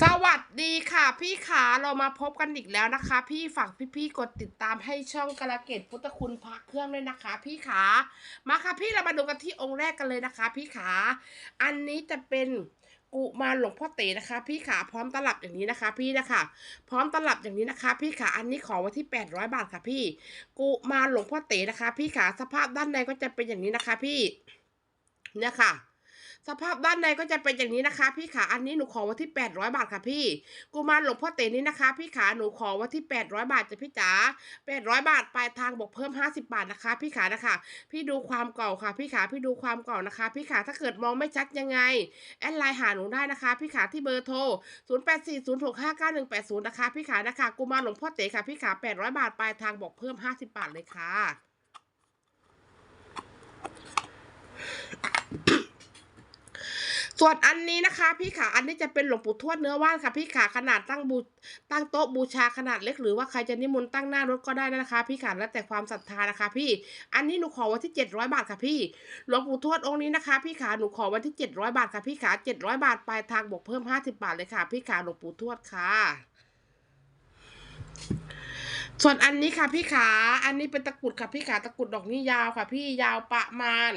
สวัสดีค่ะ พี่ขาเรามาพบกันอีกแล้วนะคะ พี่ฝากพี่ๆกดติดตามให้ช่องกระเกตพุทธคุณพักเครื่องด้วยนะคะ พี่ขามาค่ะพี่เรามาดูกันที่องค์แรกกันเลยนะคะ พี่ขาอันนี้จะเป็นกุมาหลวงพ่อเต๋นะคะ พี่ขาพร้อมตลับอย่างนี้นะคะ พี่นะคะพร้อมตลับอย่างนี้นะคะ พี่ขาอันนี้ขอไว้ที่ 800 บาทค่ะ พี่กุมาหลวงพ่อเต๋นะคะ พี่ขาสภาพด้านในก็จะเป็นอย่างนี้นะคะ พี่เนี่ยค่ะ สภาพด้านในก็จะเป็นอย่างนี้นะคะ พี่ขาอันนี้หนูขอไว้ที่ 800 บาทค่ะพี่กุมารหลวงพ่อเต๋นี่นะคะ พี่ขาหนูขอไว้ที่ 800 บาทจ้ะพี่จ๋า800 บาทปลายทางบอกเพิ่ม 50 บาทนะคะ พี่ขานะคะ พี่ดูความเก่าค่ะ พี่ขาพี่ดูความเก่านะคะ พี่ขาถ้าเกิดมองไม่ชัดยังไงแอดไลน์หาหนูได้นะคะ พี่ขาที่เบอร์โทร 0840659180 นะคะ พี่ขานะคะกุมารหลวงพ่อเต๋ค่ะพี่ขา 800 บาทปลายทางบอกเพิ่ม 50 บาทเลยค่ะ ส่วนอันนี้นะคะ พี่ขาอันนี้จะเป็นหลวงปู่ทวดเนื้อว่านค่ะ พี่ขาขนาดตั้งบูตั้งโต๊ะบูชาขนาดเล็กหรือว่าใครจะนิมนต์ตั้งหน้ารถก็ได้นะคะ พี่ขาแล้วแต่ความศรัทธานะคะ พี่ อันนี้หนูขอไว้ที่ 700 บาทค่ะพี่หลวงปู่ทวดองค์นี้นะคะ พี่ขาหนูขอไว้ที่ 700 บาทค่ะพี่ขา700 บาทปลายทางบวกเพิ่ม 50 บาทเลยค่ะ พี่ขาหลวงปู่ทวดค่ะส่วนอันนี้ค่ะพี่ขา อันนี้เป็นตะกรุดค่ะพี่ขาตะกรุดดอกนี้ยาวค่ะ พี่ยาวประมาณ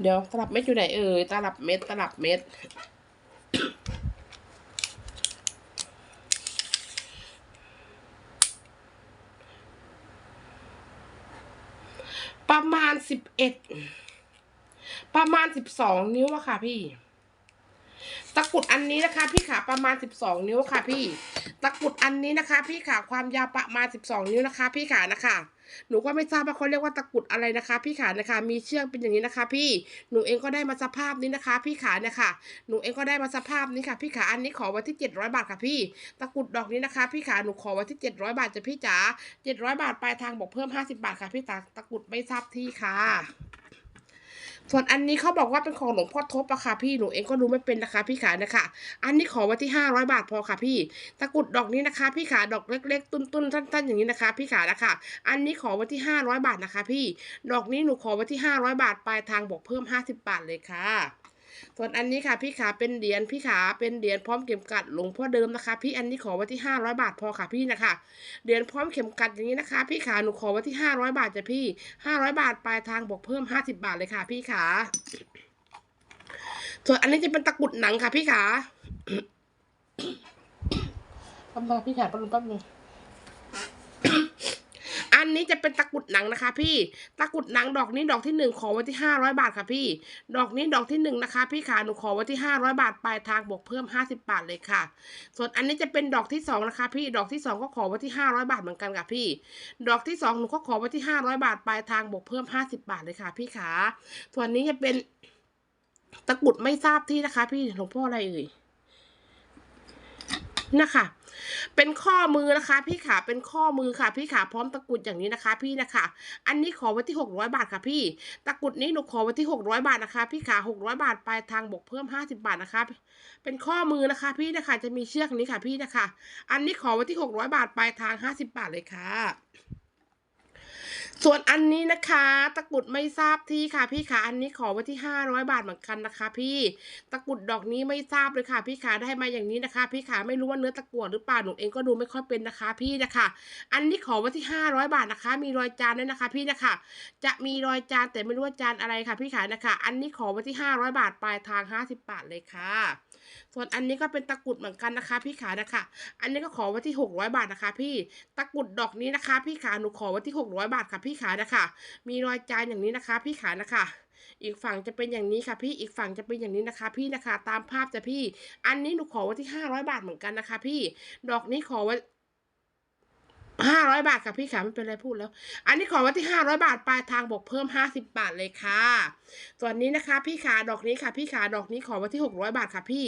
เดี๋ยวตลับเม็ดอยู่ไหนเอ่ยตลับเม็ดตลับเม็ดประมาณสิบเอ็ดประมาณสิบสองนิ้วอะค่ะพี่ ตะกุดอันนี้นะคะ พี่ขาประมาณสิบสองนิ้วค่ะพี่ ตะกุดอันนี้นะคะ พี่ขาความยาวประมาณสิบสองนิ้วนะคะ พี่ขานะคะ หนูก็ไม่ทราบว่าเขาเรียกว่าตะกุดอะไรนะคะ พี่ขานะคะ มีเชือกเป็นอย่างนี้นะคะ พี่หนูเองก็ได้มาสภาพนี้นะคะ พี่ขาเนี่ยค่ะ หนูเองก็ได้มาสภาพนี้ค่ะพี่ขาอันนี้ขอไว้ที่เจ็ดร้อยบาทค่ะพี่ ตะกุดดอกนี้นะคะ พี่ขาหนูขอไว้ที่เจ็ดร้อยบาทจะพี่จ๋าเจ็ดร้อยบาทปลายทางบอกเพิ่มห้าสิบาทค่ะพี่ตาตะกุดไม่ทราบที่ค่ะ ส่วนอันนี้เขาบอกว่าเป็นของหลวงพ่อทบอะค่ะพี่หนูเองก็รู้ไม่เป็นนะคะพี่ขานะคะ อันนี้ขอไว้ที่ห้าร้อยบาทพอค่ะพี่ ตะกรุดดอกนี้นะคะ พี่ขาดอกเล็ก ๆ ตุ้นๆสั้นๆอย่างนี้นะคะ พี่ขานะคะ อันนี้ขอไว้ที่ห้าร้อยบาทนะคะ พี่ ดอกนี้หนูขอไว้ที่ห้าร้อยบาทปลายทางบอกเพิ่มห้าสิบบาทเลยค่ะ ส่วนอันนี้ค่ะพี่ขาเป็นเหรียญพี่ขาเป็นเหรียญพร้อมเข็มกัดหลวงพ่อเดิมนะคะ พี่อันนี้ขอไว้ที่ห้าร้อยบาทพอค่ะพี่นะคะเหรียญพร้อมเข็มกัดอย่างนี้นะคะ พี่ขาหนูขอไว้ที่ห้าร้อยบาทจ้ะพี่ห้าร้อยบาทปลายทางบอกเพิ่มห้าสิบบาทเลยค่ะ พี่ขาส่วนอันนี้จะเป็นตะกุดหนังค่ะ พี่ขาแป๊บนึงพี่ขาแป๊บนึงแป๊บนึง นนี้จะเป็นตะกุดหนังนะคะ พี่ตะกุดหนังดอกนี้ดอกที่หนึ่งขอไว้ที่ห้าร้อยบาทค่ะพี่ ดอกนี้ดอกที่หนึ่งนะคะ พี่ขาหนูขอไว้ที่ห้าร้อยบาทปลายทางบวกเพิ่มห้าสิบบาทเลยค่ะ ส่วนอันนี้จะเป็นดอกที่สองนะคะ พี่ดอกที่สองก็ขอไว้ที่ห้าร้อยบาทเหมือนกันค่ะพี่ ดอกที่สองหนูก็ขอไว้ที่ห้าร้อยบาทปลายทางบวกเพิ่มห้าสิบบาทเลยค่ะ พี่ขาส่วนนี้จะเป็นตะกุดไม่ทราบที่นะคะ พี่หลวงพ่ออะไรเอ่ย นะคะ เป็นข้อมือนะคะ พี่ขาเป็นข้อมือค่ะ พี่ขาพร้อมตะกรุดอย่างนี้นะคะ พี่นะคะ อันนี้ขอไว้ที่หกร้อยบาทค่ะพี่ ตะกรุดนี้หนูขอไว้ที่หกร้อยบาทนะคะ พี่ขาหกร้อยบาทปลายทางบวกเพิ่มห้าสิบาทนะคะ เป็นข้อมือนะคะ พี่นะคะจะมีเชือกนี้ค่ะ พี่นะคะ อันนี้ขอไว้ที่หกร้อยบาทปลายทางห้าสิบาทเลยค่ะ ส่วนอันนี้นะคะ ตะกุดไม่ทราบที่ค่ะ พี่ขาอันนี้ขอไว้ที่ห้าร้อยบาทเหมือนกันนะคะ พี่ตะกุดดอกนี้ไม่ทราบเลยค่ะ พี่ขาได้มาอย่างนี้นะคะ พี่ขาไม่รู้ว่าเนื้อตะกั่วหรือเปล่าหนูเองก็ดูไม่ค่อยเป็นนะคะ พี่นะคะ อันนี้ขอไว้ที่ห้าร้อยบาทนะคะ มีรอยจานด้วยนะคะ พี่นะคะ จะมีรอยจานแต่ไม่รู้ว่าจานอะไรค่ะ พี่ขานะคะ อันนี้ขอไว้ที่ห้าร้อยบาทปลายทางห้าสิบบาทเลยค่ะ ส่วนอันนี้ก็เป็นตะกุดเหมือนกันนะคะ พี่ขานะคะ อันนี้ก็ขอไว้ที่หกร้อยบาทนะคะ พี่ ตะกุดดอกนี้นะคะ พี่ขา หนูขอไว้ที่หกร้อยบาทค่ะ พี่ขานะคะ มีรอยจานอย่างนี้นะคะ พี่ขานะคะอีกฝั่งจะเป็นอย่างนี้ค่ะพี่ อีกฝั่งจะเป็นอย่างนี้นะคะ พี่นะคะ ตามภาพจะพี่ อันนี้หนูขอไว้ที่ห้าร้อยบาทเหมือนกันนะคะ พี่ ดอกนี้ขอไว้ ร้อยบาทค่ะพี่ขาไม่เป็นไรพูดแล้ว อันนี้ขอไว้ที่ห้าร้อยบาทปลายทางบอกเพิ่มห้าสิบบาทเลยค่ะ ส่วนนี้นะคะ พี่ขาดอกนี้ค่ะ พี่ขาดอกนี้ขอไว้ที่หกร้อยบาทค่ะพี่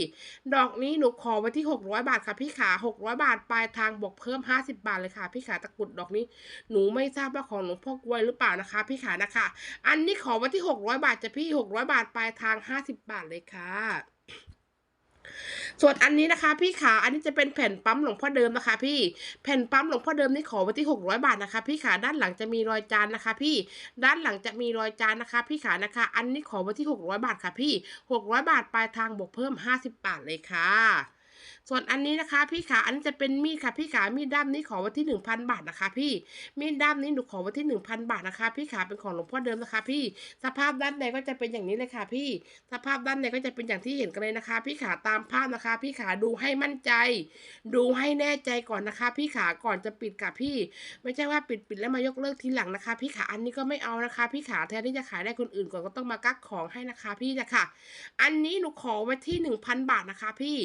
ดอกนี้หนูขอไว้ที่หกร้อยบาทค่ะ พี่ขาหกร้อยบาทปลายทางบวกเพิ่มห้าสิบาทเลยค่ะ พี่ขาตะกรุดดอกนี้ หนูไม่ทราบว่าของหลวงพ่อกวยหรือเปล่านะคะ พี่ขานะคะ อันนี้ขอไว้ที่หกร้อยบาทจะพี่หกร้อยบาทปลายทางห้าสิบาทเลยค่ะ ส่วนอันนี้นะคะ พี่ขาอันนี้จะเป็นแผ่นปั๊มหลวงพ่อเดิมนะคะ พี่แผ่นปั๊มหลวงพ่อเดิมนี่ขอไว้ที่ 600 บาทนะคะ พี่ขาด้านหลังจะมีรอยจานนะคะ พี่ด้านหลังจะมีรอยจานนะคะ พี่ขานะคะ อันนี้ขอไว้ที่ 600 บาทค่ะ พี่ 600 บาทปลายทางบวกเพิ่ม 50 บาทเลยค่ะ ส่วนอันนี้นะคะพี่ขาอันนี้จะเป็นมีดค่ะพี่ขามีดด้ามนี้ขอไว้ที่ 1,000 บาทนะคะ พี่มีดด้ามนี้หนูขอไว้ที่ 1,000 บาทนะคะ พี่ขาเป็นของหลวงพ่อเดิมนะคะ พี่สภาพด้านในก็จะเป็นอย่างนี้เลยค่ะ พี่สภาพด้านในก็จะเป็นอย่างที่เห็นกันเลยนะคะ พี่ขาตามภาพนะคะ พี่ขาดูให้มั่นใจ ดูให้แน่ใจก่อนนะคะ พี่ขาก่อนจะปิดกับพี่ ไม่ใช่ว่าปิดปิดแล้วมายกเลิกทีหลังนะคะ พี่ขาอันนี้ก็ไม่เอานะคะ พี่ขาแทนที่จะขายได้คนอื่นก่อนก็ต้องมากักของให้นะคะ พี่นะคะอันนี้หนูขอไว้ที่หนึ่งพันบาทนะคะ พี่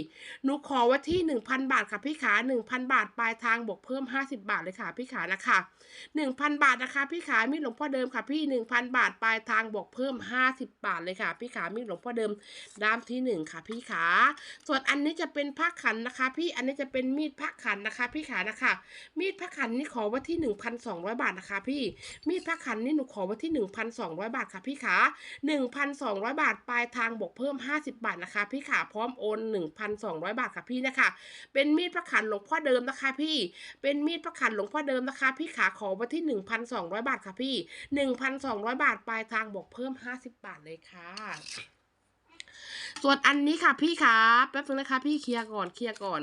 หนูขอไว้ที่หนึ่งพันบาทค่ะพี่ขาหนึ่งพันบาทปลายทางบวกเพิ่มห้าสิบาทเลยค่ะพี่ขานะคะหนึ่งพันบาทนะคะพี่ขามีดหลวงพ่อเดิมค่ะพี่หนึ่งพันบาทปลายทางบวกเพิ่มห้าสิบาทเลยค่ะพี่ขามีดหลวงพ่อเดิมด้ามที่หนึ่งค่ะพี่ขา ส่วนอันนี้จะเป็นผ้าขันนะคะ พี่ อันนี้จะเป็นมีดผ้าขันนะคะพี่ขานะคะ มีดผ้าขันนี่ขอไว้ที่หนึ่งพันสองร้อยบาทนะคะ พี่ มีดผ้าขันนี่หนูขอไว้ที่หนึ่งพันสองร้อยบาทค่ะพี่ขาหนึ่งพันสองร้อยบาทปลายทางบวกเพิ่มห้าสิบาทนะคะ พี่ขาพร้อมโอนหนึ่งพันสองร้อยบาทค่ะพี่นะคะ เป็นมีดพระขันหลวงพ่อเดิมนะคะ พี่ เป็นมีดพระขันหลวงพ่อเดิมนะคะ พี่ขาขอไว้ที่หนึ่งพันสองร้อยบาทค่ะพี่หนึ่งพันสองร้อยบาทปลายทางบวกเพิ่มห้าสิบบาทเลยค่ะ ส่วนอันนี้ค่ะพี่ขาแป๊บนึงนะคะ พี่เคลียร์ก่อนเคลียร์ก่อน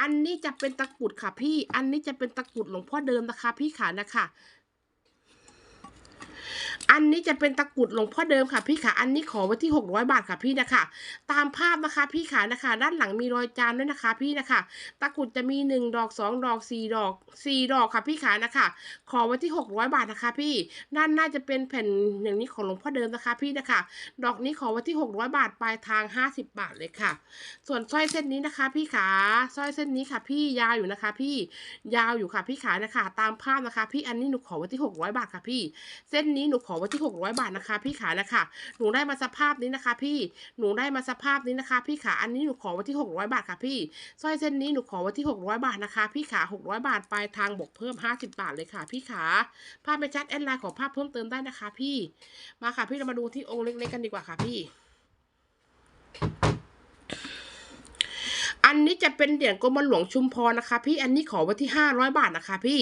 อันนี้จะเป็นตะกรุดค่ะพี่ อันนี้จะเป็นตะกรุดหลวงพ่อเดิมนะคะ พี่ขานะคะ อันนี้จะเป็นตะกรุดหลวงพ่อเดิมค่ะพี่ขาอันนี้ขอไว้ที่ 600 บาทค่ะพี่นะคะ ตามภาพนะคะพี่ขานะคะ ด้านหลังมีรอยจานด้วยนะคะ พี่นะคะ ตะกรุดจะมีหนึ่งดอกสองดอกสี่ดอกสี่ดอกค่ะพี่ขานะคะ ขอไว้ที่ 600 บาทนะคะ พี่ ด้านหน้าจะเป็นแผ่นอย่างนี้ของหลวงพ่อเดิมนะคะพี่นะคะ ดอกนี้ขอไว้ที่ 600 บาทปลายทาง 50 บาทเลยค่ะ ส่วนสร้อยเส้นนี้นะคะ พี่ขาสร้อยเส้นนี้ค่ะ พี่ยาวอยู่นะคะ พี่ยาวอยู่ค่ะพี่ขานะคะ ตามภาพนะคะ พี่อันนี้หนูขอไว้ที่ 600 บาทค่ะพี่ เส้นนี้หนูขอไว้ที่ 600 บาทนะคะ พี่ขานะคะหนูได้มาสภาพนี้นะคะ พี่หนูได้มาสภาพนี้นะคะ พี่ขาอันนี้หนูขอไว้ที่ 600 บาทค่ะพี่สร้อยเส้นนี้หนูขอไว้ที่ 600 บาทนะคะ พี่ขา 600 บาทปลายทางบวกเพิ่ม 50 บาทเลยค่ะ พี่ขาภาพไปชัดแอดไลน์ขอภาพเพิ่มเติมได้นะคะ พี่มาค่ะพี่เรามาดูที่องค์เล็กๆกันดีกว่าค่ะพี่ อันนี้จะเป็นเหรียญกรมหลวงชุมพรนะคะ พี่อันนี้ขอไว้ที่ห้าร้อยบาทนะคะ พี่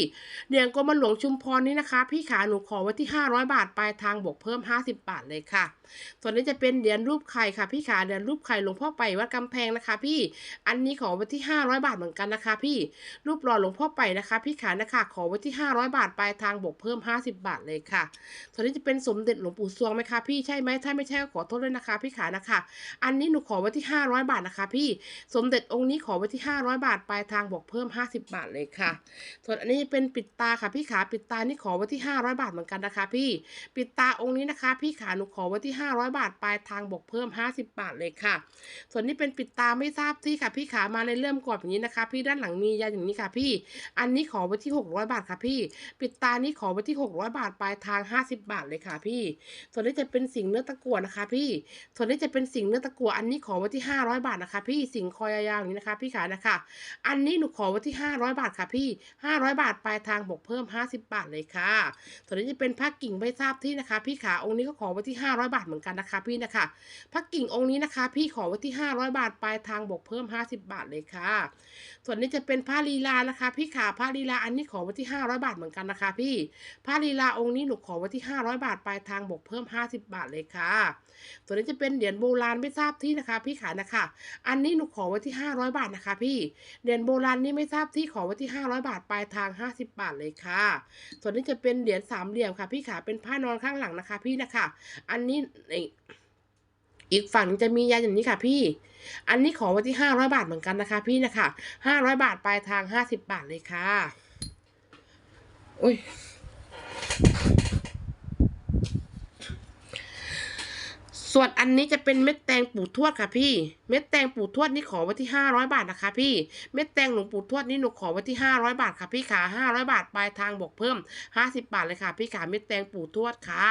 เหรียญกรมหลวงชุมพรนี้นะคะ พี่ขาหนูขอไว้ที่ห้าร้อยบาทปลายทางบวกเพิ่มห้าสิบบาทเลยค่ะ ส่วนนี้จะเป็นเหรียญรูปไข่ค่ะ พี่ขาเหรียญรูปไข่หลวงพ่อไปวัดกำแพงนะคะ พี่อันนี้ขอไว้ที่ห้าร้อยบาทเหมือนกันนะคะ พี่รูปหล่อหลวงพ่อไปนะคะ พี่ขานะคะขอไว้ที่ห้าร้อยบาทปลายทางบวกเพิ่มห้าสิบบาทเลยค่ะ ส่วนนี้จะเป็นสมเด็จหลวงปู่สวงไหมคะพี่ใช่ไหมถ้าไม่ใช่ก็ขอโทษด้วยนะคะ พี่ขานะคะ อันนี้หนูขอไว้ที่ห้าร้อยบาทนะคะ พี่สมเด็จองค์นี้ขอไว้ที่ห้าร้อยบาท ปลายทางบวกเพิ่มห้าสิบบาทเลยค่ะ ส่วนอันนี้เป็นปิดตาค่ะพี่ขาปิดตานี่ขอไว้ที่ห้าร้อยบาทเหมือนกันนะคะ พี่ปิดตาองค์นี้นะคะ พี่ขาหนูขอไว้ที่ห้าร้อยบาท ปลายทางบวกเพิ่มห้าสิบบาทเลยค่ะ ส่วนนี้เป็นปิดตาไม่ทราบที่ค่ะ พี่ขามาในเริ่มก่อนอย่างนี้นะคะ พี่ด้านหลังมียาอย่างนี้ค่ะ พี่ อันนี้ขอไว้ที่หกร้อยบาทค่ะพี่ ปิดตานี่ขอไว้ที่หกร้อยบาท ปลายทางห้าสิบบาทเลยค่ะ พี่ ส่วนนี้จะเป็นสิ่งเนื้อตะกั่วนะคะ พี่ ส่วนนี้จะเป็นสิ่งเนื้อตะกั่วอันนี้ขอไว้ที่ห้าร้อยบาทนะคะ พี่สิงคอยาวางนี้นะคะ พี่ขานะคะ อันนี้หนูขอไว้ที่ 500 บาทค่ะพี่ 500 บาทปลายทางบวกเพิ่ม 50 บาทเลยค่ะส่วนนี้จะเป็นพระกิ่งไม่ทราบที่นะคะ พี่ขาองค์นี้ก็ขอไว้ที่ 500 บาทเหมือนกันนะคะพี่นะคะพระกิ่งองค์นี้นะคะ พี่ขอไว้ที่ 500 บาทปลายทางบวกเพิ่ม 50 บาทเลยค่ะ ส่วนนี้จะเป็นพระลีลานะคะ พี่ขาพระลีลาอันนี้ขอไว้ที่ 500 บาทเหมือนกันนะคะ พี่พระลีลาองค์นี้หนูขอไว้ที่ 500 บาทปลายทางบวกเพิ่ม 50 บาทเลยค่ะ ส่วนนี้จะเป็นเหรียญโบราณไม่ทราบที่นะคะ พี่ขานะคะ อันนี้หนูขอไว้ที่ห้า500 บาทนะคะพี่ เหรียญโบราณนี่ไม่ทราบที่ขอไว้ที่ 500 บาทปลายทาง 50 บาทเลยค่ะ ส่วนนี้จะเป็นเหรียญสามเหลี่ยมค่ะ พี่ขาเป็นผ้านอนข้างหลังนะคะพี่นะคะ อันนี้อีกฝั่งจะมียาอย่างนี้ค่ะพี่ อันนี้ขอไว้ที่ห้าร้อยบาทเหมือนกันนะคะ พี่นะคะห้าร้อยบาทปลายทางห้าสิบบาทเลยค่ะ อุ้ย ส่วนอันนี้จะเป็นเม็ดแตงปู่ทวดค่ะพี่ เม็ดแตงปู่ทวดนี่ขอไว้ที่ห้าร้อยบาทนะคะพี่ เม็ดแตงหลวงปู่ทวดนี่หนูขอไว้ที่ห้าร้อยบาทค่ะพี่ขาห้าร้อยบาทปลายทางบวกเพิ่มห้าสิบบาทเลยค่ะพี่ขาเม็ดแตงปู่ทวดค่ะ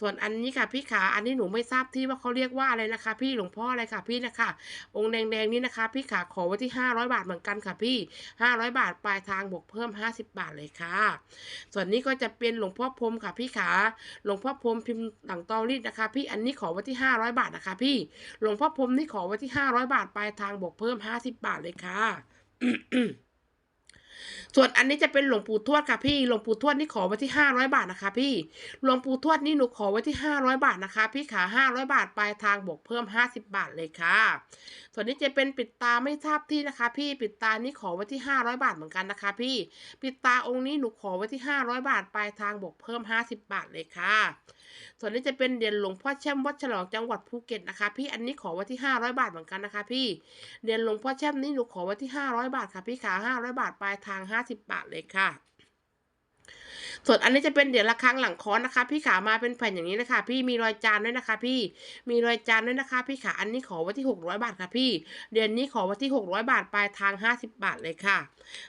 ส่วนอันนี้ค่ะพี่ขาอันนี้หนูไม่ทราบที่ว่าเขาเรียกว่าอะไรนะคะ พี่หลวงพ่ออะไรค่ะพี่นะคะ องค์แดงๆนี่นะคะ พี่ขาขอไว้ที่ห้าร้อยบาทเหมือนกันค่ะพี่ห้าร้อยบาทปลายทางบวกเพิ่มห้าสิบบาทเลยค่ะ ส่วนนี้ก็จะเป็นหลวงพ่อพรมค่ะพี่ขาหลวงพ่อพรมพิมพ์หลังตอรีดนะคะ พี่อันนี้ขอไว้ที่500บาทนะคะ พี่หลวงพ่อพรมนี่ขอไว้ที่500บาทปลายทางบวกเพิ่ม50บาทเลยค่ะส่วนอันนี้จะเป็นหลวงปู่ทวดค่ะพี่ หลวงปู่ทวดนี่ขอไว้ที่500บาทนะคะพี่ หลวงปู่ทวดนี่หนูขอไว้ที่500บาทนะคะ พี่ขา500บาทปลายทางบวกเพิ่ม50บาทเลยค่ะ ส่วนนี้จะเป็นปิดตาไม่ทราบที่นะคะ พี่ปิดตานี่ขอไว้ที่ 500 บาทเหมือนกันนะคะ พี่ปิดตาองค์นี้หนูขอไว้ที่ 500 บาทปลายทางบวกเพิ่ม 50 บาทเลยค่ะ ส่วนนี้จะเป็นเหรียญหลวงพ่อแช่มวัดฉลองจังหวัดภูเก็ตนะคะ พี่อันนี้ขอไว้ที่ 500 บาทเหมือนกันนะคะ พี่เหรียญหลวงพ่อแช่มนี่หนูขอไว้ที่ 500 บาทค่ะพี่ขา500 บาทปลายทาง 50 บาทเลยค่ะ ส่วนอันนี้จะเป็นเดียญระครั้งหลังค้อนนะคะ พี่ขามาเป็นแผ่นอย่างนี้นะคะพี่มีรอยจานด้วยนะคะ พี่มีรอยจานด้วยนะคะ พี่ขาอันนี้ขอไว้ที่600บาทค่ะพี่ เดียญนี้ขอไว้ที่600บาทปลายทาง 50 บาทเลยค่ะ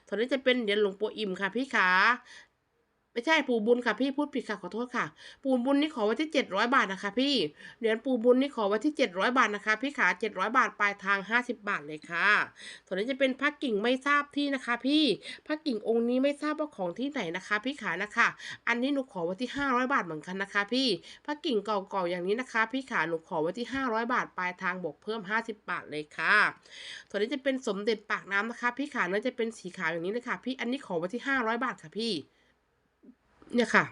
ส่วนนี้จะเป็นเดียวหลวงปู่อิ่มค่ะ พี่ขา ไม่ใช่ปู่บุญค่ะพี่พูดผิดค่ะขอโทษค่ะ ปู่บุญนี่ขอไว้ที่700บาทนะคะ พี่เหรียญปู่บุญนี่ขอไว้ที่700บาทนะคะ พี่ขา700บาทปลายทาง50บาทเลยค่ะส่วนนี้จะเป็นพระกิ่งไม่ทราบที่นะคะ พี่พระกิ่งองค์นี้ไม่ทราบว่าของที่ไหนนะคะ พี่ขานะคะ อันนี้หนูขอไว้ที่500บาทเหมือนกันนะคะ พี่พระกิ่งเก่าๆอย่างนี้นะคะ พี่ขาหนูขอไว้ที่500บาทปลายทางบวกเพิ่ม50บาทเลยค่ะส่วนนี้จะเป็นสมเด็จปากน้ำนะคะ พี่ขาเนื้อจะเป็นสีขาวอย่างนี้เลยค่ะ พี่อันนี้ขอไว้ที่500บาทค่ะพี่ เนี่ยค่ะ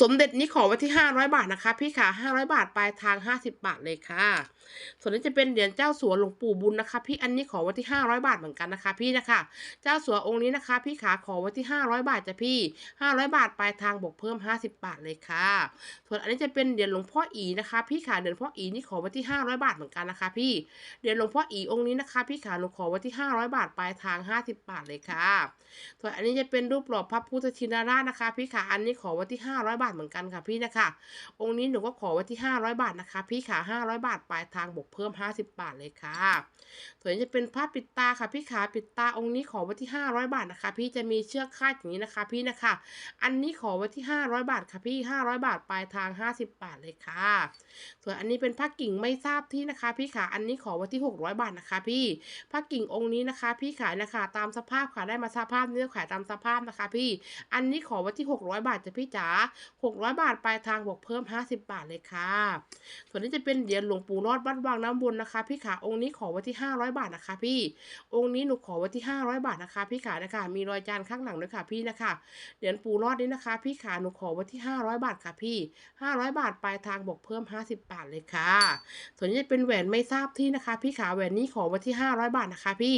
สมเด็จนี้ขอไว้ที่ 500 บาทนะคะ พี่ขา500 บาทปลายทาง 50 บาทเลยค่ะ ส่วนนี้จะเป็นเหรียญเจ้าสัวหลวงปู่บุญนะคะ พี่อันนี้ขอไว้ที่ 500 บาทเหมือนกันนะคะ พี่นะคะ เจ้าสัวองค์นี้นะคะ พี่ขาขอไว้ที่ 500 บาทจ้ะพี่ 500 บาทปลายทางบวกเพิ่ม 50 บาทเลยค่ะ ส่วนอันนี้จะเป็นเหรียญหลวงพ่ออีนะคะ พี่ขาเหรียญพ่ออีนี่ขอไว้ที่ 500 บาทเหมือนกันนะคะ พี่เหรียญหลวงพ่ออีองค์นี้นะคะ พี่ขาหนูขอไว้ที่ 500 บาทปลายทาง 50 บาทเลยค่ะ ส่วนอันนี้จะเป็นรูปหล่อพระพุทธชินราชนะคะ พี่ขาอันนี้ขอไว้ที่500 บาทเหมือนกันค่ะพี่นะคะ องค์นี้หนูก็ขอไว้ที่ 500 บาทนะคะ พี่ขา500 บาทปลายทางบวกเพิ่ม 50 บาทเลยค่ะส่วนจะเป็นผ้าปิดตาค่ะพี่ขาปิดตาองค์นี้ขอไว้ที่ 500 บาทนะคะ พี่จะมีเชือกคาดอย่างนี้นะคะ พี่นะคะ อันนี้ขอไว้ที่ 500 บาทค่ะพี่ 500 บาทปลายทาง 50 บาทเลยค่ะ ส่วนอันนี้เป็นผ้ากิ่งไม่ทราบที่นะคะ พี่ขาอันนี้ขอไว้ที่ 600 บาทนะคะ พี่ผ้ากิ่งองค์นี้นะคะ พี่ขายนะคะ ตามสภาพค่ะได้มาสภาพเนื้อขายตามสภาพนะคะ พี่ อันนี้ขอไว้ที่ 600 บาทจ้ะพี่จ๋า600 บาทปลายทางบวกเพิ่ม 50 บาทเลยค่ะส่วนนี้จะเป็นเหรียญหลวงปู่รอดวัดวังน้ำวนนะคะ พี่ขาองค์นี้ขอไว้ที่ 500 บาทนะคะ พี่ องค์นี้หนูขอไว้ที่ 500 บาทนะคะ พี่ขานะคะ มีรอยจานข้างหลังด้วยค่ะพี่นะคะเหรียญปู่รอดนี้นะคะ พี่ขาหนูขอไว้ที่ 500 บาทค่ะพี่ 500 บาทปลายทางบวกเพิ่ม 50 บาทเลยค่ะ ส่วนนี้จะเป็นแหวนไม่ทราบที่นะคะ พี่ขาแหวนนี้ขอไว้ที่ 500 บาทนะคะ พี่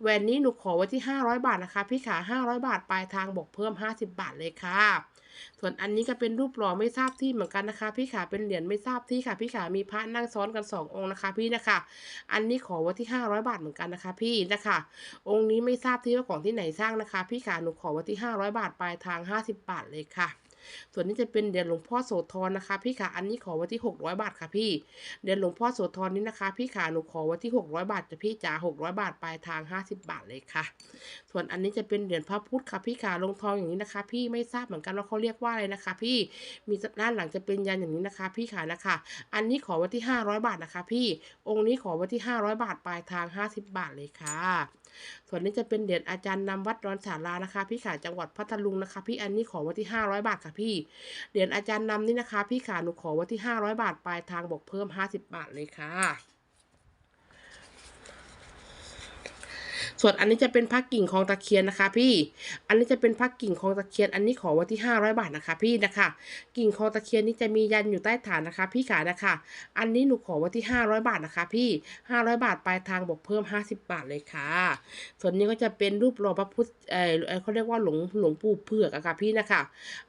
แหวนนี้หนูขอไว้ที่ 500 บาทนะคะ พี่ขา 500 บาทปลายทางบวกเพิ่ม 50 บาทเลยค่ะ ส่วนอันนี้ก็เป็นรูปหล่อไม่ทราบที่เหมือนกันนะคะ พี่ขาเป็นเหรียญไม่ทราบที่ค่ะ พี่ขามีพระนั่งซ้อนกันสององค์นะคะ พี่นะคะ อันนี้ขอไว้ที่ 500 บาทเหมือนกันนะคะ พี่นะคะ องค์นี้ไม่ทราบที่ว่าของที่ไหนสร้างนะคะ พี่ขาหนูขอไว้ที่ 500 บาทปลายทาง 50 บาทเลยค่ะ ส่วนนี้จะเป็นเหรียญหลวงพ่อโสธรนะคะ พี่ขาอันนี้ขอไว้ที่ 600 บาทค่ะพี่เหรียญหลวงพ่อโสธรนี้นะคะ พี่ขาหนูขอไว้ที่ 600 บาทจะพี่จ๋า600 บาทปลายทาง 50 บาทเลยค่ะ ส่วนอันนี้จะเป็นเหรียญพระพุทธค่ะพี่ขาลงทองอย่างนี้นะคะ พี่ไม่ทราบเหมือนกันว่าเขาเรียกว่าอะไรนะคะ พี่มีด้านหลังจะเป็นยันอย่างนี้นะคะ พี่ขานะคะ อันนี้ขอไว้ที่ 500 บาทนะคะ พี่องค์นี้ขอไว้ที่ 500 บาทปลายทาง 50 บาทเลยค่ะ ส่วนนี้จะเป็นเหรียญอาจารย์นำวัดดอนสารานะคะ พี่ขาจังหวัดพัทลุงนะคะ พี่อันนี้ขอวันที่ 500 บาทค่ะพี่ เหรียญอาจารย์นำนี่นะคะ พี่ขาหนูขอวันที่ 500 บาทปลายทางบอกเพิ่ม 50 บาทเลยค่ะ ส่วนอันนี้จะเป็นพักกิ่งของตะเคียนนะคะ พี่ อันนี้จะเป็นพักกิ่งของตะเคียน อันนี้ขอไว้ที่ 500 บาทนะคะ พี่นะคะ กิ่งของตะเคียนนี่จะมียันอยู่ใต้ฐานนะคะ พี่ขานะคะ อันนี้หนูขอไว้ที่ 500 บาทนะคะ พี่ 500 บาทปลายทางบวกเพิ่ม 50 บาทเลยค่ะ ส่วนนี้ก็จะเป็นรูปหล่อพระพุทธเออเขาเรียกว่าหลวงหลวงปู่เผือกอะค่ะพี่นะคะ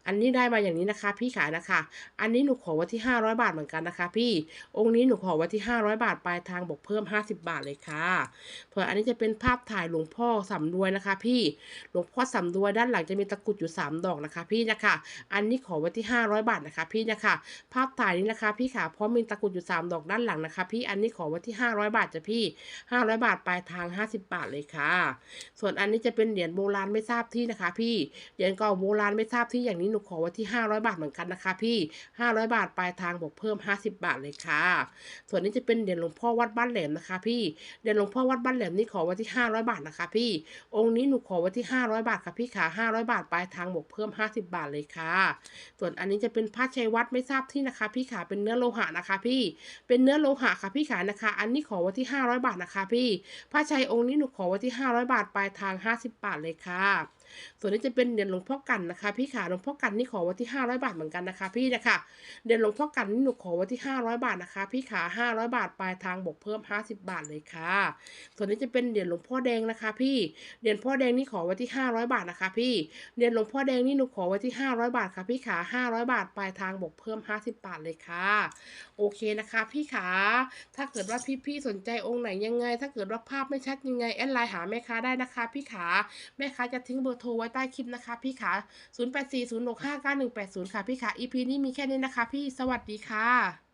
อันนี้ได้มาอย่างนี้นะคะ พี่ขานะคะ อันนี้หนูขอไว้ที่ 500 บาทเหมือนกันนะคะ พี่ องค์นี้หนูขอไว้ที่ 500 บาทปลายทางบวกเพิ่ม 50 บาทเลยค่ะส่วนอันนี้จะเป็นภาพถ่ายหลวงพ่อสำรวยนะคะ พี่หลวงพ่อสำรวยด้านหลังจะมีตะกุดอยู่ 3 ดอกนะคะ พี่นะคะอันนี้ขอไว้ที่ 500 บาทนะคะ พี่นะคะภาพถ่ายนี้นะคะ พี่ขาพราะมีตะกุดอยู่ 3 ดอกด้านหลังนะคะ พี่อันนี้ขอไว้ที่ 500 บาทจ้ะพี่ 500 บาทปลายทาง 50 บาทเลยค่ะ ส่วนอันนี้จะเป็นเหรียญโบราณไม่ทราบที่นะคะ พี่เหรียญเก่าโบราณไม่ทราบที่อย่างนี้หนูขอไว้ที่ 500 บาทเหมือนกันนะคะ พี่ 500 บาทปลายทางบวกเพิ่ม 50 บาทเลยค่ะ ส่วนนี้จะเป็นเหรียญหลวงพ่อวัดบ้านแหลมนะคะ พี่เหรียญหลวงพ่อวัดบ้านแหลมนี่ขอไว้ที่ 500บาทนะคะพี่ องค์นี้หนูขอไว้ที่ 500 บาทค่ะพี่ขา500 บาทปลายทางบวกเพิ่ม 50 บาทเลยค่ะ ส่วนอันนี้จะเป็นผ้าชัยวัดไม่ทราบที่นะคะ พี่ขาเป็นเนื้อโลหะนะคะ พี่ เป็นเนื้อโลหะค่ะพี่ขานะคะ อันนี้ขอไว้ที่ 500 บาทนะคะ พี่ผ้าชัยองค์นี้หนูขอไว้ที่ 500 บาทปลายทาง 50 บาทเลยค่ะ ส่วนนี้จะเป็นเหรียญหลวงพ่อกันนะคะ พี่ขาหลวงพ่อกันนี่ขอไว้ที่ 500 บาทเหมือนกันนะคะ พี่นะคะเหรียญหลวงพ่อกันนี่หนูขอไว้ที่ 500 บาทนะคะ พี่ขา 500 บาทปลายทางบวกเพิ่ม 50 บาทเลยค่ะ ส่วนนี้จะเป็นเหรียญหลวงพ่อแดงนะคะ พี่เหรียญพ่อแดงนี่ขอไว้ที่ 500 บาทนะคะ พี่เหรียญหลวงพ่อแดงนี่หนูขอไว้ที่ 500 บาทค่ะ พี่ขา 500 บาทปลายทางบวกเพิ่ม 50 บาทเลยค่ะ โอเคนะคะ พี่ขาถ้าเกิดว่าพี่ๆสนใจองค์ไหนยังไง ถ้าเกิดว่าภาพไม่ชัดยังไงแอดไลน์หาแม่ค้าได้นะคะ พี่ขาแม่ค้าจะทิ้งเบอร์โทรไว้ใต้คลิปนะคะพี่ขา 0840659180 ค่ะพี่ขา EP นี้มีแค่นี้นะคะพี่ สวัสดีค่ะ